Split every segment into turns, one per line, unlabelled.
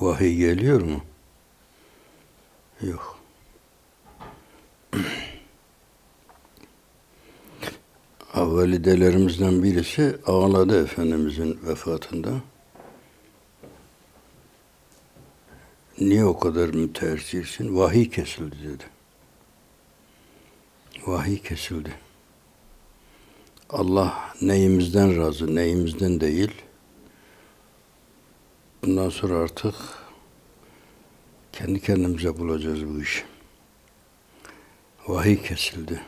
Vahiy geliyor mu? Yok. Validelerimizden birisi ağladı Efendimizin vefatında. Niye o kadar müteessirsin? Vahiy kesildi dedi. Vahiy kesildi. Allah neyimizden razı, neyimizden değil. Bundan sonra artık kendi kendimize bulacağız bu işi. Vahiy kesildi.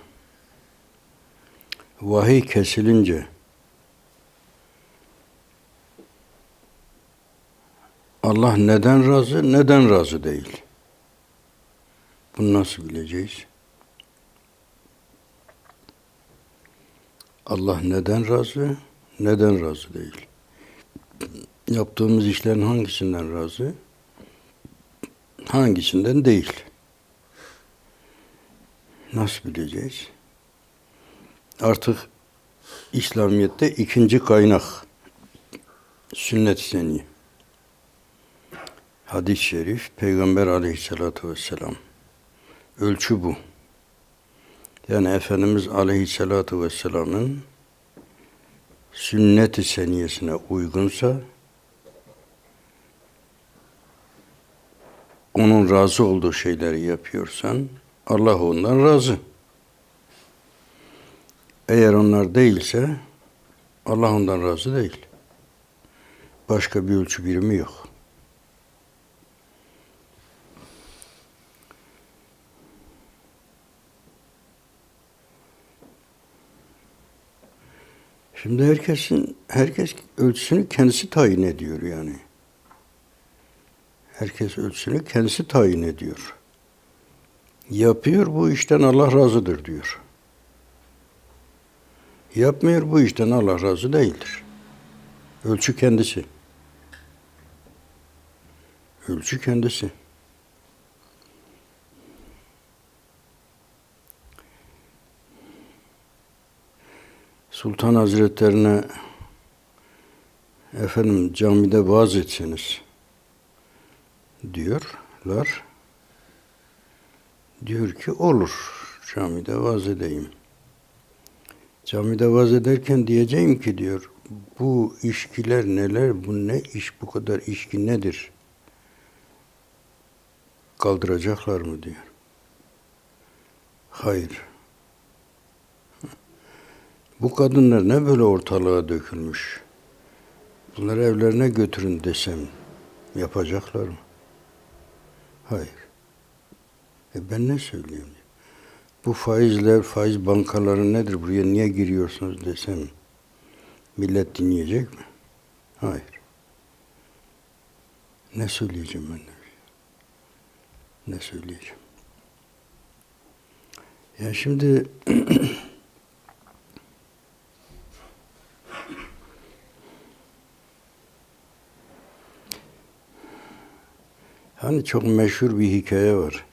Vahiy kesilince Allah neden razı, neden razı değil? Bunu nasıl bileceğiz? Allah neden razı, neden razı değil? Yaptığımız işlerin hangisinden razı, hangisinden değil? Nasıl bileceğiz? Artık İslamiyet'te ikinci kaynak sünnet-i seniye. Hadis-i şerif, Peygamber aleyhissalatü vesselam. Ölçü bu. Yani Efendimiz aleyhissalatü vesselamın sünnet-i seniyesine uygunsa onun razı olduğu şeyleri yapıyorsan Allah ondan razı. Eğer onlar değilse Allah ondan razı değil. Başka bir ölçü birimi yok. Şimdi herkesin herkes ölçüsünü kendisi tayin ediyor yani. Herkes ölçüsünü kendisi tayin ediyor. Yapıyor bu işten Allah razıdır diyor. Yapmıyor bu işten Allah razı değildir. Ölçü kendisi. Ölçü kendisi. Sultan Hazretlerine efendim camide vaaz etseniz diyorlar. Diyor ki olur camide vaaz edeyim. Camide vaaz ederken diyeceğim ki diyor bu işkiler neler, bu ne iş, bu kadar işki nedir? Kaldıracaklar mı diyor. Hayır. Bu kadınlar ne böyle ortalığa dökülmüş? Bunları evlerine götürün desem yapacaklar mı? Hayır. E ben ne söyleyeyim? Bu faizler, faiz bankaları nedir? Buraya niye giriyorsunuz desem millet dinleyecek mi? Hayır. Ne söyleyeceğim ben? Ne söyleyeceğim? Ya şimdi Hani çok meşhur bir hikaye var.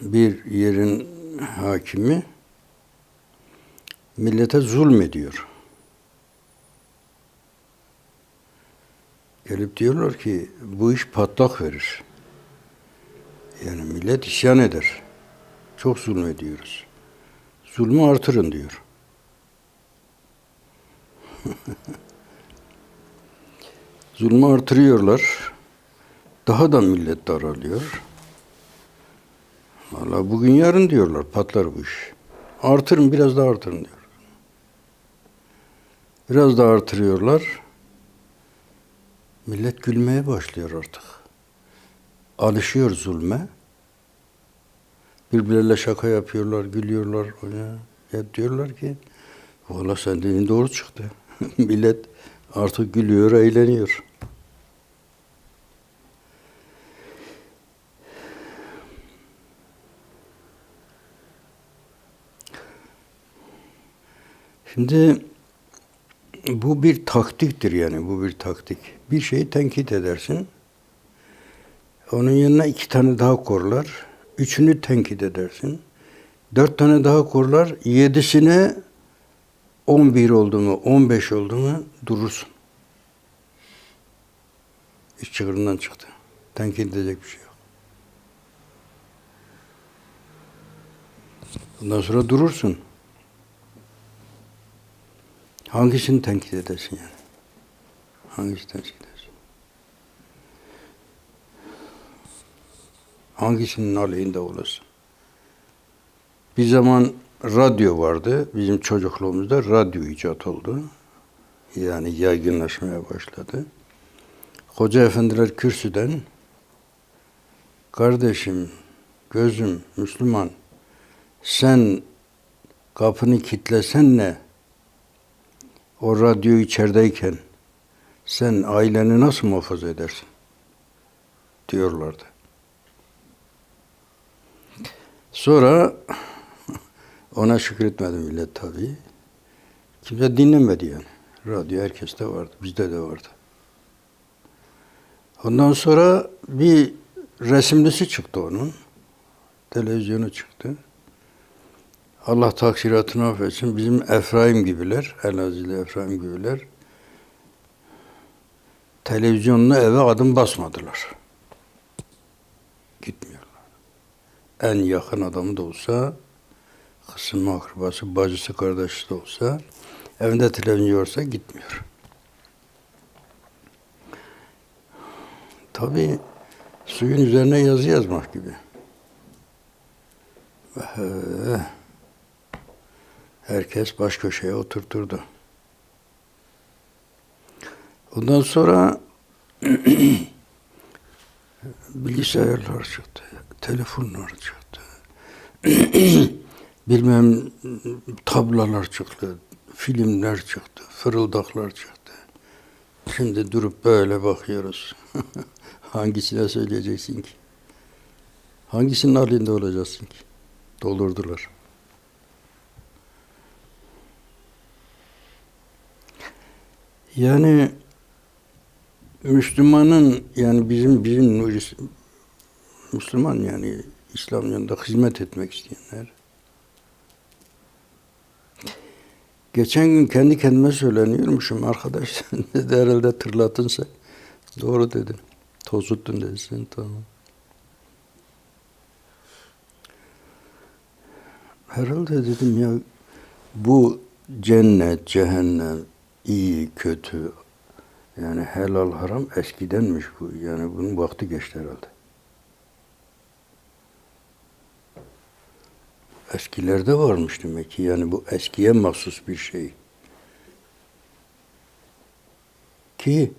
Bir yerin hakimi millete zulmediyor. Gelip diyorlar ki bu iş patlak verir. Yani millet isyan eder. Çok zulmediyoruz. Zulmü artırın diyor. Zulmü artırıyorlar. Daha da millet daralıyor. Valla bugün yarın diyorlar patlar bu iş. Artırın biraz daha artırın diyor. Biraz daha artırıyorlar. Millet gülmeye başlıyor artık. Alışıyor zulme. Birbirleriyle şaka yapıyorlar, gülüyorlar. Ya, diyorlar ki valla sen dediğin doğru çıktı. Millet artık gülüyor, eğleniyor. Şimdi bu bir taktiktir yani bu bir taktik. Bir şeyi tenkit edersin. Onun yanına iki tane daha korlar. Üçünü tenkit edersin. Dört tane daha korlar. Yedisine on bir oldu mu, on beş oldu mu durursun. İş çığırından çıktı. Tenkit edecek bir şey yok. Ondan sonra durursun. Hangisini tenkit edesin yani? Hangisini tenkit edesin? Hangisinin aleyhinde olasın? Bir zaman radyo vardı. Bizim çocukluğumuzda radyo icat oldu. Yani yaygınlaşmaya başladı. Hoca efendiler kürsüden kardeşim, gözüm, Müslüman sen kapını kitlesen ne? O radyo içerideyken sen aileni nasıl muhafaza edersin? Diyorlardı. Sonra ona şükretmedi millet tabii. Kimse dinlemedi yani. Radyo herkeste vardı. Bizde de vardı. Ondan sonra bir resimlisi çıktı onun. Televizyonu çıktı. Allah taksiratını affetsin. Bizim Efraim gibiler, Elazığlı Efraim gibiler televizyonla eve adım basmadılar. Gitmiyorlar. En yakın adamı da olsa, kısım akrabası, bacısı, kardeşi de olsa, evinde televizyon olsa gitmiyor. Tabii suyun üzerine yazı yazmak gibi. Ee, herkes baş köşeye oturturdu. Ondan sonra bilgisayarlar çıktı, telefonlar çıktı. Bilmem tablalar çıktı, filmler çıktı, fırıldaklar çıktı. Şimdi durup böyle bakıyoruz. Hangisine söyleyeceksin ki? Hangisinin halinde olacaksın ki? Doldurdular. Yani Müslümanın yani bizim bizim Müslüman yani İslam yolunda hizmet etmek isteyenler Geçen gün kendi kendime söyleniyormuşum arkadaş. dedi herhalde tırlatın sen. Doğru dedin. Tozuttun dedi sen tamam. Herhalde dedim ya bu cennet, cehennem, iyi, kötü, yani helal haram eskidenmiş bu. Yani bunun vakti geçti herhalde. Eskilerde varmış demek ki. Yani bu eskiye mahsus bir şey. Ki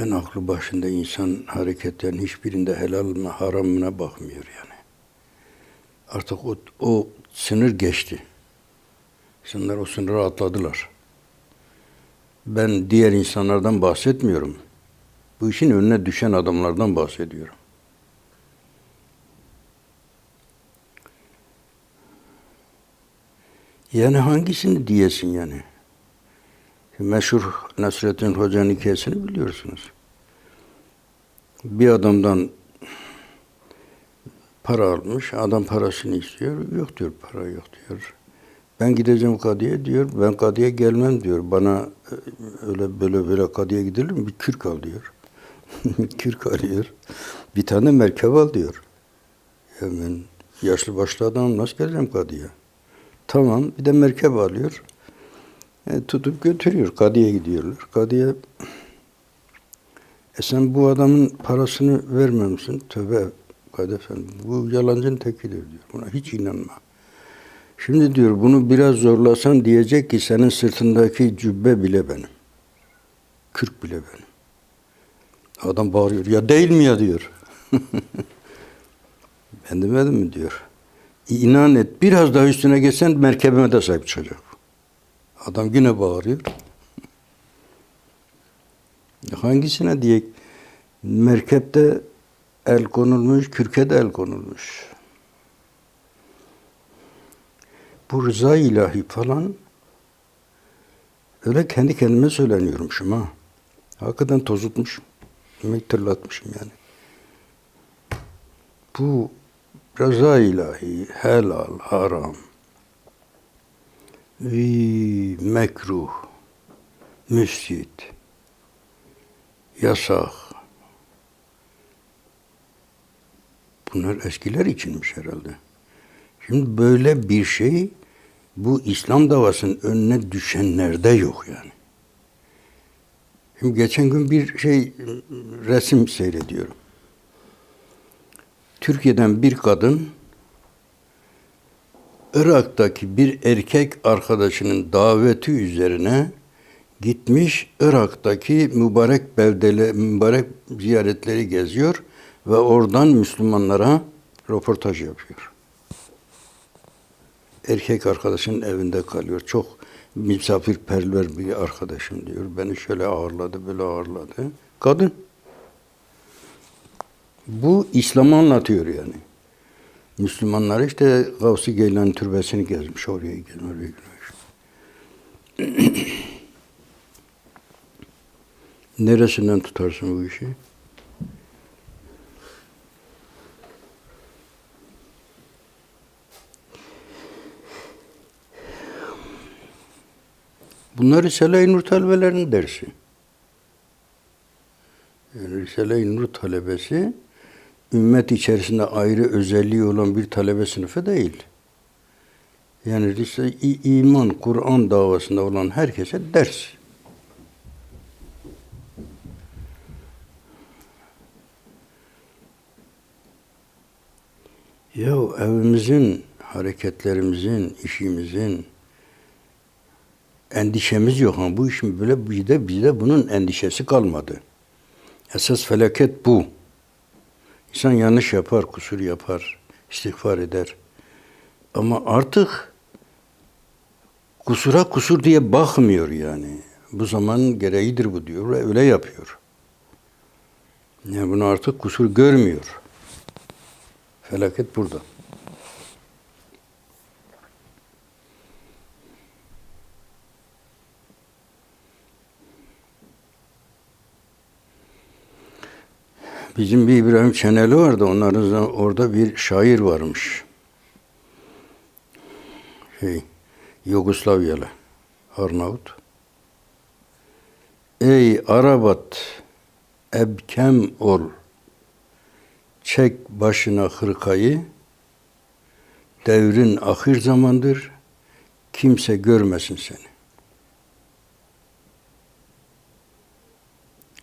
en aklı başında insan hareketlerin hiçbirinde helal mı haram mı bakmıyor yani. Artık o, o sınır geçti. İnsanlar o sınırı atladılar. Ben diğer insanlardan bahsetmiyorum. Bu işin önüne düşen adamlardan bahsediyorum. Yani hangisini diyesin yani? Meşhur Nasrettin Hoca'nın hikayesini biliyorsunuz. Bir adamdan para almış, adam parasını istiyor. Yok diyor, para yok diyor. Ben gideceğim kadıya diyor. Ben kadıya gelmem diyor. Bana e, öyle böyle böyle kadıya gidilir mi? Bir kürk al diyor. kürk alıyor. Bir tane merkep al diyor. Ya yaşlı başlı adamım nasıl geleceğim kadıya? Tamam. Bir de merkep alıyor. E, tutup götürüyor. Kadıya gidiyorlar. Kadıya e sen bu adamın parasını vermemişsin. Tövbe Kadı Efendi. Bu yalancının tekidir diyor. Buna hiç inanma. Şimdi diyor bunu biraz zorlasan diyecek ki senin sırtındaki cübbe bile benim. Kürk bile benim. Adam bağırıyor. Ya değil mi ya diyor. ben demedim mi diyor. İnan et biraz daha üstüne geçsen merkebime de sahip çıkacak. Adam yine bağırıyor. Hangisine diye merkepte el konulmuş, kürke de el konulmuş. Bu rıza ilahi falan öyle kendi kendime söyleniyormuşum ha. Hakikaten tozutmuşum. Tırlatmışım yani. Bu rıza ilahi, helal, haram, mekruh, müfsit, yasak. Bunlar eskiler içinmiş herhalde. Şimdi böyle bir şey bu İslam davasının önüne düşenlerde yok yani. Şimdi geçen gün bir şey resim seyrediyorum. Türkiye'den bir kadın Irak'taki bir erkek arkadaşının daveti üzerine gitmiş Irak'taki mübarek beldele, mübarek ziyaretleri geziyor ve oradan Müslümanlara röportaj yapıyor. Erkek arkadaşının evinde kalıyor. Çok misafirperver bir arkadaşım diyor. Beni şöyle ağırladı, böyle ağırladı. Kadın. Bu İslam'ı anlatıyor yani. Müslümanlar işte Gavsi Geylani türbesini gezmiş, oraya gezmiş, oraya gitmiş. Neresinden tutarsın bu işi? Bunlar Risale-i Nur talebelerinin dersi. Yani Risale-i Nur talebesi ümmet içerisinde ayrı özelliği olan bir talebe sınıfı değil. Yani Risale iman, Kur'an davasında olan herkese ders. Ya evimizin, hareketlerimizin, işimizin endişemiz yok ama bu işin böyle bizde bizde bunun endişesi kalmadı. Esas felaket bu. İnsan yanlış yapar, kusur yapar, istiğfar eder. Ama artık kusura kusur diye bakmıyor yani. Bu zaman gereğidir bu diyor ve öyle yapıyor. Yani bunu artık kusur görmüyor. Felaket burada. Bizim bir İbrahim Çeneli vardı. Onların orada bir şair varmış. Şey, Yugoslavyalı. Arnavut. Ey Arabat, ebkem ol. Çek başına hırkayı. Devrin ahir zamandır. Kimse görmesin seni.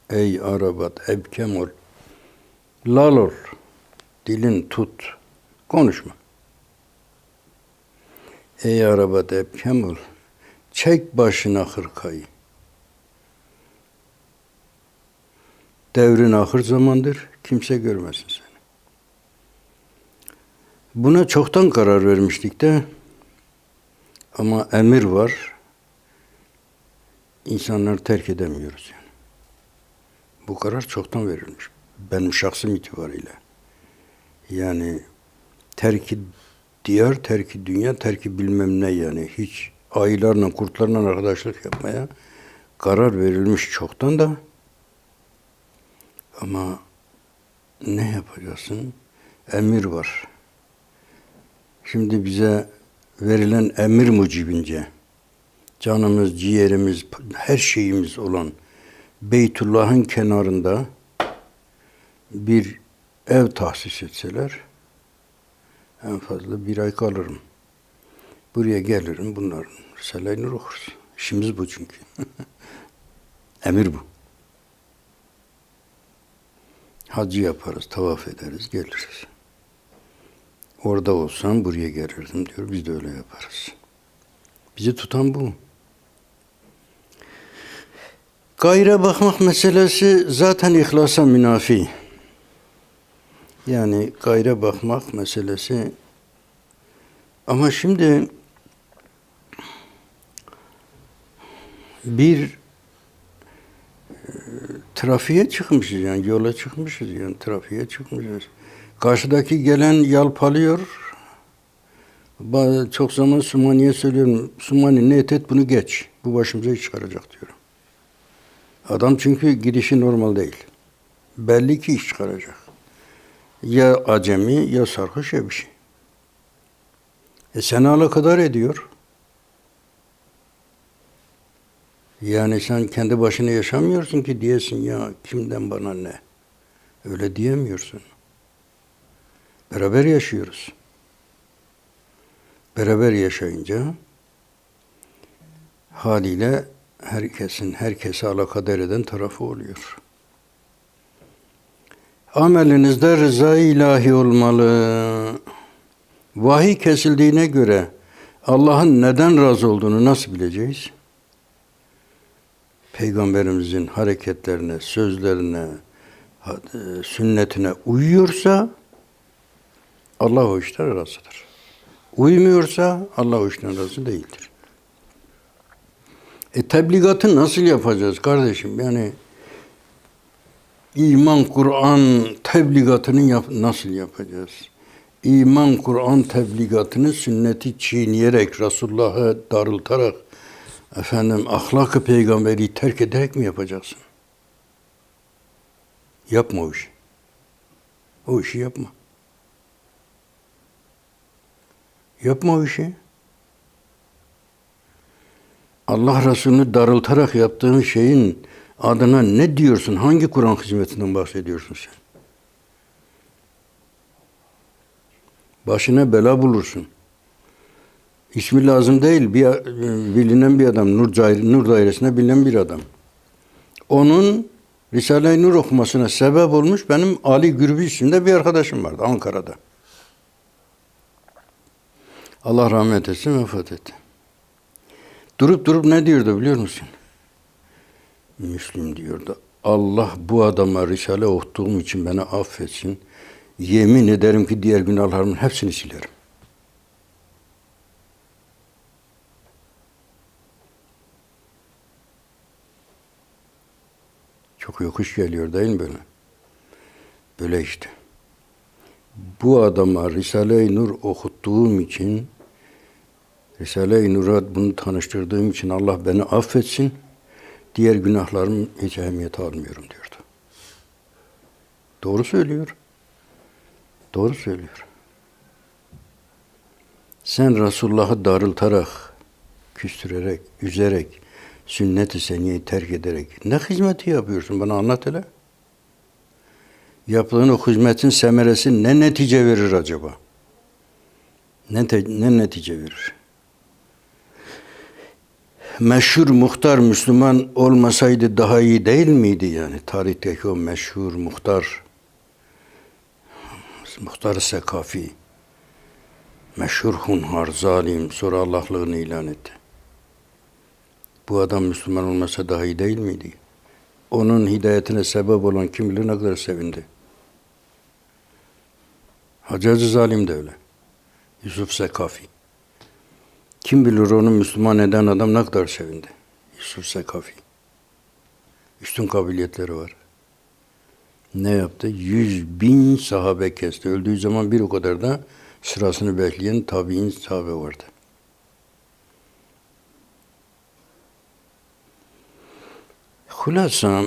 Ey Arabat, ebkem ol. Lal ol. Dilin tut. Konuşma. Ey araba depkem ol. Çek başına hırkayı. Devrin ahır zamandır. Kimse görmesin seni. Buna çoktan karar vermiştik de ama emir var. İnsanları terk edemiyoruz yani. Bu karar çoktan verilmiş benim şahsım itibariyle. Yani terki diyar, terki dünya, terki bilmem ne yani. Hiç ayılarla, kurtlarla arkadaşlık yapmaya karar verilmiş çoktan da. Ama ne yapacaksın? Emir var. Şimdi bize verilen emir mucibince canımız, ciğerimiz, her şeyimiz olan Beytullah'ın kenarında bir ev tahsis etseler en fazla bir ay kalırım. Buraya gelirim bunların Risale-i Nur okuruz. İşimiz bu çünkü. Emir bu. Hacı yaparız, tavaf ederiz, geliriz. Orada olsam buraya gelirdim diyor. Biz de öyle yaparız. Bizi tutan bu. Gayre bakmak meselesi zaten ihlasa münafi. Yani gayre bakmak meselesi. Ama şimdi bir e, trafiğe çıkmışız yani yola çıkmışız yani trafiğe çıkmışız. Karşıdaki gelen yalpalıyor. Çok zaman Sumani'ye söylüyorum. Sumani ne et et bunu geç. Bu başımıza iş çıkaracak diyorum. Adam çünkü gidişi normal değil. Belli ki iş çıkaracak. Ya acemi ya sarhoş ya bir şey. E seni alakadar ediyor. Yani sen kendi başına yaşamıyorsun ki diyesin ya kimden bana ne? Öyle diyemiyorsun. Beraber yaşıyoruz. Beraber yaşayınca haliyle herkesin herkese alakadar eden tarafı oluyor. Amelinizde rıza ilahi olmalı. Vahiy kesildiğine göre Allah'ın neden razı olduğunu nasıl bileceğiz? Peygamberimizin hareketlerine, sözlerine, e, sünnetine uyuyorsa Allah o işten razıdır. Uymuyorsa Allah o işten razı değildir. E tebligatı nasıl yapacağız kardeşim? Yani iman Kur'an tebligatını yap nasıl yapacağız? İman Kur'an tebligatını sünneti çiğneyerek, Resulullah'a darıltarak, efendim ahlak-ı peygamberi terk ederek mi yapacaksın? Yapma o işi. O işi yapma. Yapma o işi. Allah Resulü'nü darıltarak yaptığın şeyin adına ne diyorsun? Hangi Kur'an hizmetinden bahsediyorsun sen? Başına bela bulursun. İsmi lazım değil. Bir, bilinen bir adam. Nur, Nur dairesinde bilinen bir adam. Onun Risale-i Nur okumasına sebep olmuş benim Ali Gürbüz isimde bir arkadaşım vardı Ankara'da. Allah rahmet etsin vefat etti. Durup durup ne diyordu biliyor musun? Müslüm diyordu. Allah bu adama Risale okuduğum için beni affetsin. Yemin ederim ki diğer günahlarımın hepsini silerim. Çok yokuş geliyor değil mi böyle? Böyle işte. Bu adama Risale-i Nur okuttuğum için Risale-i Nur'a bunu tanıştırdığım için Allah beni affetsin. Diğer günahlarım hiç ehemmiyete almıyorum diyordu. Doğru söylüyor. Doğru söylüyor. Sen Resulullah'ı darıltarak, küstürerek, üzerek, sünnet-i seniyeyi terk ederek ne hizmeti yapıyorsun? Bana anlat hele. Yaptığın o hizmetin semeresi ne netice verir acaba? Ne, te- ne netice verir? Meşhur muhtar Müslüman olmasaydı daha iyi değil miydi yani? Tarihteki o meşhur muhtar, muhtar Sekafi, meşhur hunhar, zalim, sonra Allah'lığını ilan etti. Bu adam Müslüman olmasa daha iyi değil miydi? Onun hidayetine sebep olan kim bilir ne kadar sevindi. Hacı Zalim de öyle. Yusuf Sekafi. Kim bilir onu Müslüman eden adam ne kadar sevindi. Yusuf Sekafi. Üstün kabiliyetleri var. Ne yaptı? Yüz bin sahabe kesti. Öldüğü zaman bir o kadar da sırasını bekleyen tabi'in sahabe vardı. Hulasa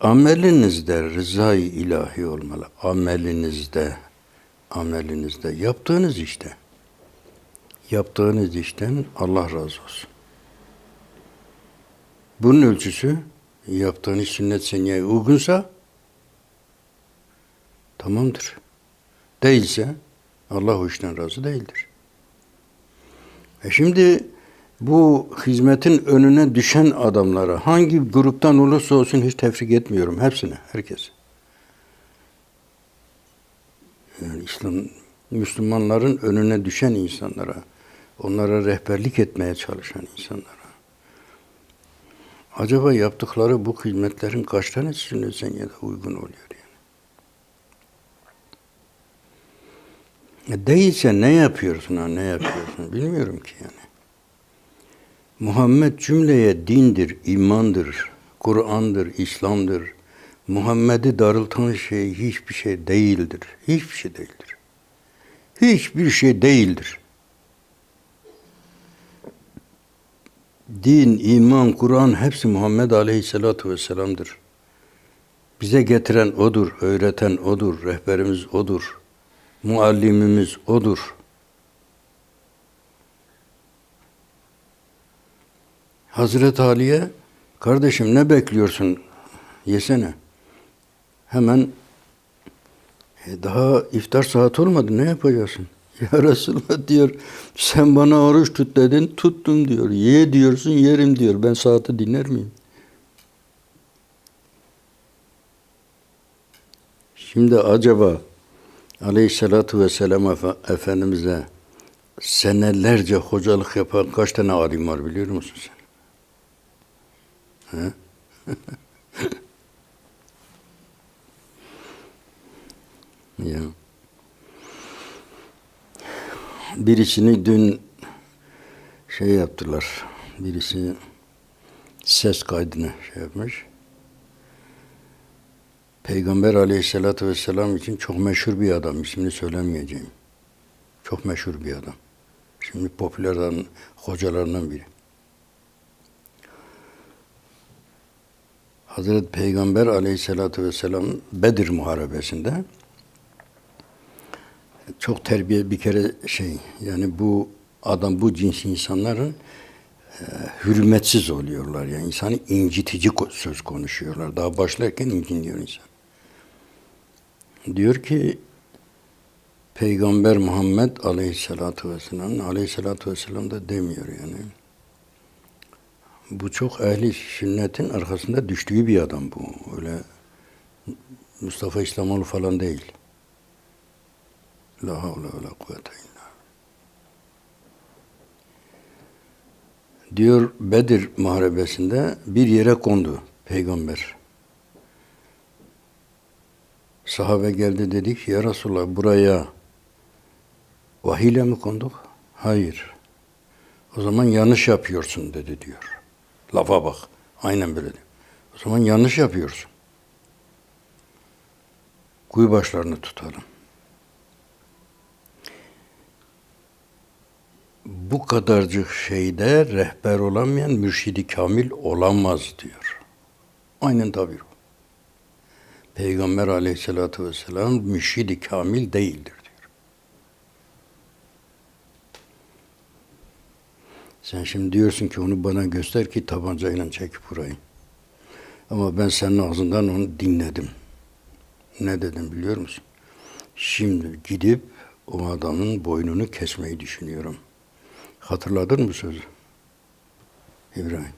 amelinizde rızayı ilahi olmalı. Amelinizde, amelinizde, yaptığınız işte. Yaptığınız işten Allah razı olsun. Bunun ölçüsü yaptığınız sünnet seniyeye uygunsa tamamdır. Değilse Allah o işten razı değildir. E şimdi bu hizmetin önüne düşen adamlara hangi gruptan olursa olsun hiç tefrik etmiyorum. Hepsine, herkes. Yani İslam, Müslümanların önüne düşen insanlara, onlara rehberlik etmeye çalışan insanlara. Acaba yaptıkları bu hizmetlerin kaç tanesi sünnet seniyede uygun oluyor yani? E Değilse ne yapıyorsun ha, ne yapıyorsun bilmiyorum ki yani. Muhammed cümleye dindir, imandır, Kur'an'dır, İslam'dır. Muhammed'i darıltan şey hiçbir şey değildir. Hiçbir şey değildir. Hiçbir şey değildir. Din, iman, Kur'an hepsi Muhammed Aleyhisselatü Vesselam'dır. Bize getiren O'dur, öğreten O'dur, rehberimiz O'dur, muallimimiz O'dur. Hazreti Ali'ye kardeşim ne bekliyorsun? Yesene. Hemen "E, daha iftar saati olmadı ne yapacaksın? Ya Resulallah diyor sen bana oruç tut dedin tuttum diyor. Ye diyorsun yerim diyor. Ben saati dinler miyim? Şimdi acaba Aleyhisselatü Vesselam Efe- Efendimiz'e senelerce hocalık yapan kaç tane alim var biliyor musun sen? He? ya. Birisini dün şey yaptılar. Birisi ses kaydını şey yapmış. Peygamber aleyhissalatü vesselam için çok meşhur bir adam. İsmini söylemeyeceğim. Çok meşhur bir adam. Şimdi popüler adam, hocalarından biri. Hazreti Peygamber aleyhissalatü vesselam Bedir Muharebesi'nde çok terbiye bir kere şey yani bu adam bu cins insanların e, hürmetsiz oluyorlar. Yani insanı incitici söz konuşuyorlar. Daha başlarken inciniyor insan. Diyor ki Peygamber Muhammed Aleyhisselatü Vesselam Aleyhisselatü Vesselam da demiyor yani. Bu çok ehli sünnetin arkasında düştüğü bir adam bu. Öyle Mustafa İslamoğlu falan değil. La havle ve la kuvvete illa. Diyor Bedir muharebesinde bir yere kondu peygamber. Sahabe geldi dedi ki ya Resulallah buraya vahiyle mi konduk? Hayır. O zaman yanlış yapıyorsun dedi diyor. Lafa bak. Aynen böyle. O zaman yanlış yapıyorsun. Kuyu başlarını tutalım. Bu kadarcık şeyde rehber olamayan mürşidi kamil olamaz diyor. Aynen tabi bu. Peygamber aleyhissalatü vesselam mürşidi kamil değildir diyor. Sen şimdi diyorsun ki onu bana göster ki tabancayla çekip vurayım. Ama ben senin ağzından onu dinledim. Ne dedim biliyor musun? Şimdi gidip o adamın boynunu kesmeyi düşünüyorum. Hatırladın mı sözü? İbrahim.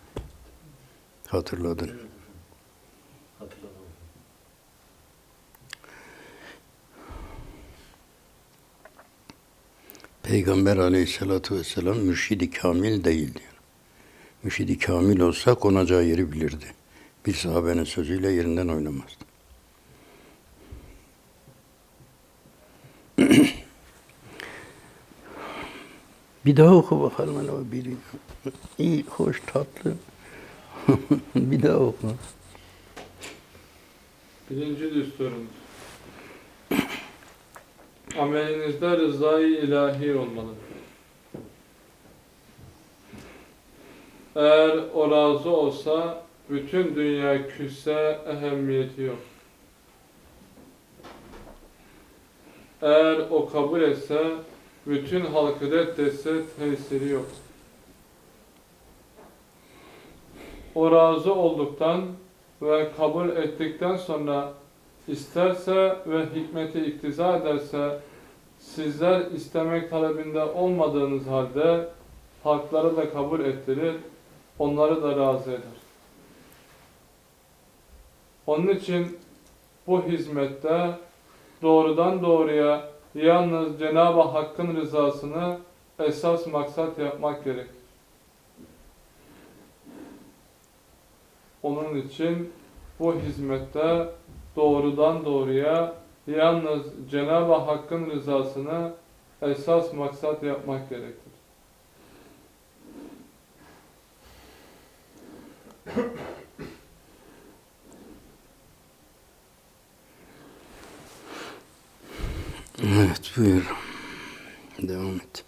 Hatırladın. Peygamber aleyhissalatü vesselam mürşidi kamil değil diyor. Mürşidi kamil olsa konacağı yeri bilirdi. Bir sahabenin sözüyle yerinden oynamazdı. Bir daha oku bakalım hele o biri. İyi, hoş, tatlı. bir daha oku.
Birinci düsturumuz. Amelinizde rızayı ilahi olmalıdır. Eğer o razı olsa bütün dünya küsse ehemmiyeti yok. Eğer o kabul etse bütün halkı reddetse tesiri yok. O razı olduktan ve kabul ettikten sonra isterse ve hikmeti iktiza ederse sizler istemek talebinde olmadığınız halde hakları da kabul ettirir, onları da razı eder. Onun için bu hizmette doğrudan doğruya yalnız Cenab-ı Hakk'ın rızasını esas maksat yapmak gerekir. Onun için bu hizmette doğrudan doğruya yalnız Cenab-ı Hakk'ın rızasını esas maksat yapmak gerekir.
Evet buyur. Devam et.